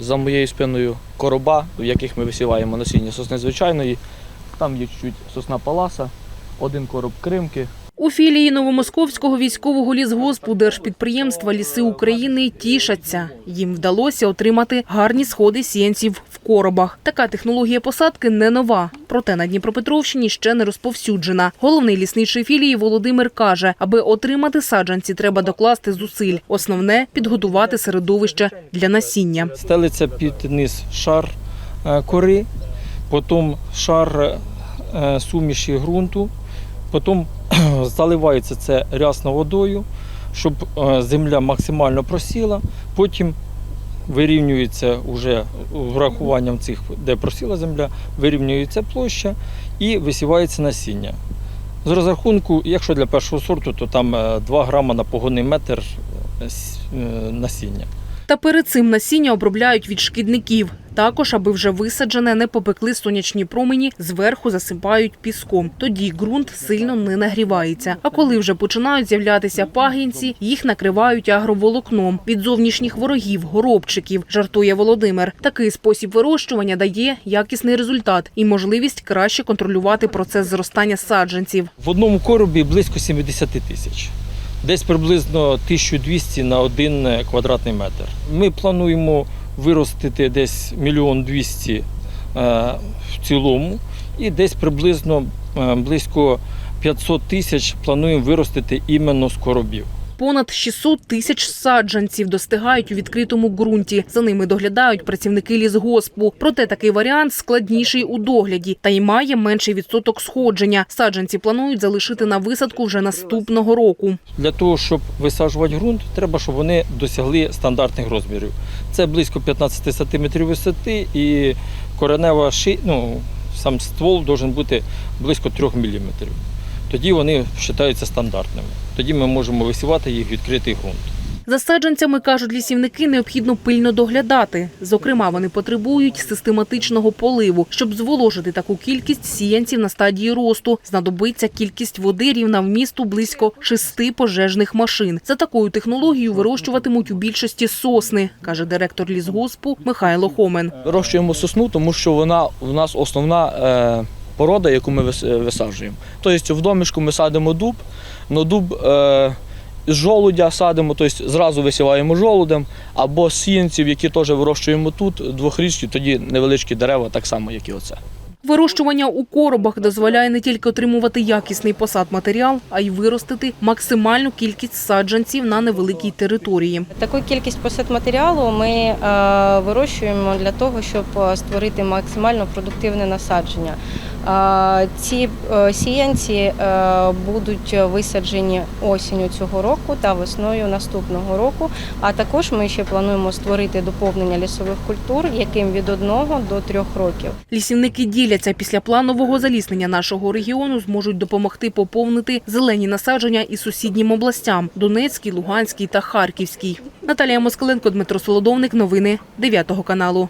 За моєю спиною короба, в яких ми висіваємо насіння сосни звичайної. Там є чуть сосна паласа, один короб кримки, У філії Новомосковського військового лісгоспу держпідприємства Ліси України тішаться. Їм вдалося отримати гарні сходи сіянців коробах. Така технологія посадки не нова, проте на Дніпропетровщині ще не розповсюджена. Головний лісничий філії Володимир каже, аби отримати саджанці, треба докласти зусиль. Основне підготувати середовище для насіння. Стелиться під низ шар е, кори, потім шар е, суміші ґрунту, потім заливається це рясно водою, щоб е, земля максимально просіла, потім вирівнюється вже врахуванням цих, де просіла земля, вирівнюється площа і висівається насіння. З розрахунку, якщо для першого сорту, то там е, 2 грама на погонний метр е, е, насіння. Та перед цим насіння обробляють від шкідників. Також, аби вже висаджене, не попекли сонячні промені, зверху засипають піском. Тоді ґрунт сильно не нагрівається. А коли вже починають з'являтися пагінці, їх накривають агроволокном від зовнішніх ворогів, горобчиків, жартує Володимир. Такий спосіб вирощування дає якісний результат і можливість краще контролювати процес зростання саджанців. В одному коробі близько 70 тисяч. Десь приблизно 1200 на один квадратний метр. Ми плануємо виростити десь мільйон 200 е, в цілому, і десь приблизно е, близько 500 тисяч плануємо виростити іменно з коробів. Понад 600 тисяч саджанців достигають у відкритому ґрунті. За ними доглядають працівники лісгоспу. Проте такий варіант складніший у догляді та й має менший відсоток сходження. Саджанці планують залишити на висадку вже наступного року. Для того, щоб висаджувати ґрунт, треба, щоб вони досягли стандартних розмірів. Це близько 15 см висоти і коренева ши... ну, сам ствол має бути близько 3 мм. Тоді вони вважаються стандартними. Тоді ми можемо висівати їх в відкритий ґрунт. За саджанцями, кажуть лісівники, необхідно пильно доглядати. Зокрема, вони потребують систематичного поливу. Щоб зволожити таку кількість сіянців на стадії росту, знадобиться кількість води рівна вмісту близько шести пожежних машин. За такою технологією вирощуватимуть у більшості сосни, каже директор лісгоспу Михайло Хомен. Вирощуємо сосну, тому що вона в нас основна е, порода, яку ми е, висаджуємо. Тобто в домішку ми садимо дуб, но дуб е, з жолудя садимо, тобто зразу висіваємо жолудем, або з сіянців, які теж вирощуємо тут, двохрічні, тоді невеличкі дерева, так само, як і оце. Вирощування у коробах дозволяє не тільки отримувати якісний посадматеріал, а й виростити максимальну кількість саджанців на невеликій території. Таку кількість посадматеріалу ми е, вирощуємо для того, щоб створити максимально продуктивне насадження. Ці е, сіянці е, будуть висаджені осінню цього року та весною наступного року. А також ми ще плануємо створити доповнення лісових культур, яким від 1 до 3 років. Лісівники діляться після планового заліснення нашого регіону зможуть допомогти поповнити зелені насадження і сусіднім областям – Донецькій, Луганській та Харківській. Наталія Москаленко, Дмитро Солодовник. Новини 9 каналу.